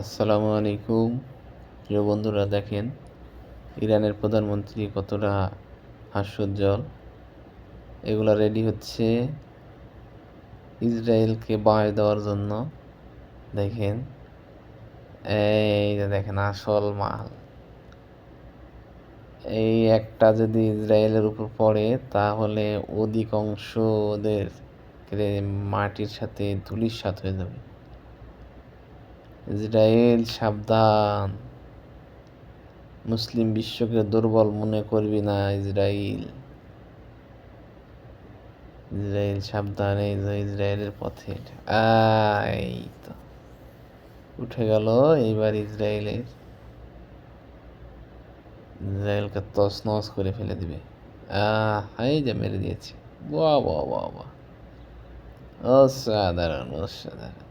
আসসালামু আলাইকুম। প্রিয় বন্ধুরা, দেখেন ইরানের প্রধানমন্ত্রী কতটা হাস্যোজ্জ্বল। এগুলো রেডি হচ্ছে ইসরায়েলকে বাঁশ দেওয়ার জন্য। দেখেন, এই যে দেখেন আসল মাল। এই একটা যদি ইসরায়েলের উপর পড়ে, তাহলে অধিকাংশ ওদের মাটির সাথে ধুলির সাথে হয়ে যাবে। ইসরায়েল সাবধান। মুসলিম বিশ্বকে দুর্বল মনে করবি না ইসরায়েল ইসরায়েল সাবধান এই যে ইসরায়েলের পথে। এই তো। উঠে গেল এইবার ইসরায়েলের ইসরায়েলকে তছনছ করে ফেলে দিবে। আহ, এই যে মেরে দিয়েছে। বাহ বাহ। অসাধারণ অসাধারণ।